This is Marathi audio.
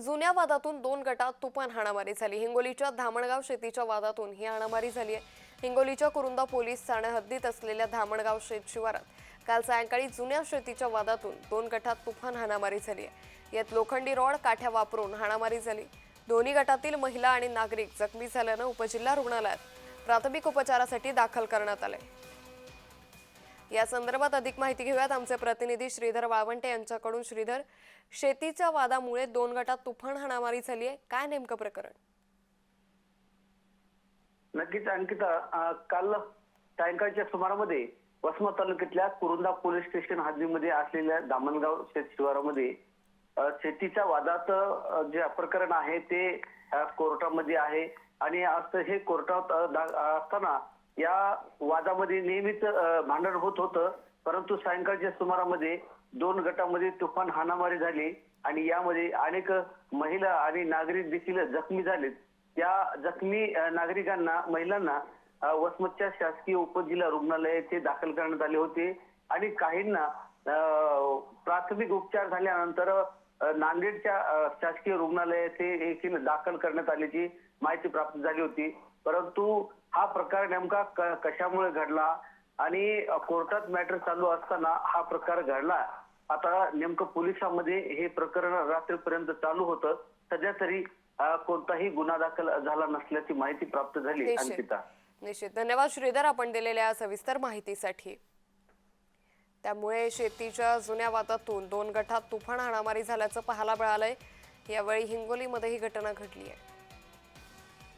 जुन्या वादातून दोन गटात तुफान हाणामारी झाली. हिंगोलीच्या धामणगाव शेतीच्या वादातून ही हाणामारी झाली आहे. हिंगोलीच्या कुरुंदा पोलीस ठाणे हद्दीत असलेल्या धामणगाव शेत शिवारात काल सायंकाळी जुन्या शेतीच्या वादातून दोन गटात तुफान हाणामारी झाली आहे. यात लोखंडी रॉड काठ्या वापरून हाणामारी झाली. दोन्ही गटातील महिला आणि नागरिक जखमी झाल्यानं उपजिल्हा रुग्णालयात प्राथमिक उपचारासाठी दाखल करण्यात आले. या संदर्भात अधिक माहिती घेऊयात. आमचे प्रतिनिधी श्रीधर वाळवंटे यांच्याकडून. श्रीधर शेतीच्या वादामुळे दोन गटात तुफान हाणामारी झाली आहे. काय नेमकं प्रकरण? नक्कीच अंकिता काल सायंकाळच्या सुमारामध्ये वसमत तालुक्यातल्या कुरुंदा पोलीस स्टेशन हद्दीमध्ये असलेल्या दामणगाव शेत शिवारामध्ये शेतीच्या वादात जे प्रकरण आहे ते कोर्टामध्ये आहे. आणि असं हे कोर्टात असताना या वादामध्ये नेहमीच भांडण होत होतं. परंतु सायंकाळच्या सुमारामध्ये दोन गटामध्ये तुफान हाणामारी झाली आणि यामध्ये अनेक महिला आणि नागरिक देखील जखमी झालेत. त्या जखमी नागरिकांना महिलांना वसमतच्या शासकीय उपजिल्हा रुग्णालय येथे दाखल करण्यात आले होते आणि काहींना प्राथमिक उपचार झाल्यानंतर नांदेडच्या शासकीय रुग्णालय येथे देखील दाखल करण्यात आल्याची माहिती प्राप्त झाली होती. परंतु हा प्रकार नेमका कशामुळे घडला आणि कोर्टात मॅटर चालू असताना हा प्रकार घडला आता नेमकं पोलिसांमध्ये हे प्रकरण रात्रीपर्यंत चालू होतं सध्या तरी कोणताही गुन्हा दाखल झाला नसल्याची माहिती प्राप्त झाली अंकिता. निश्चित. धन्यवाद श्रीधर आपण दिलेल्या सविस्तर माहितीसाठी. त्यामुळे शेतीच्या जुन्या वादातून दोन गटात तुफान हाणामारी झाल्याचं पाहायला मिळालंय. यावेळी हिंगोलीमध्ये ही घटना घडली आहे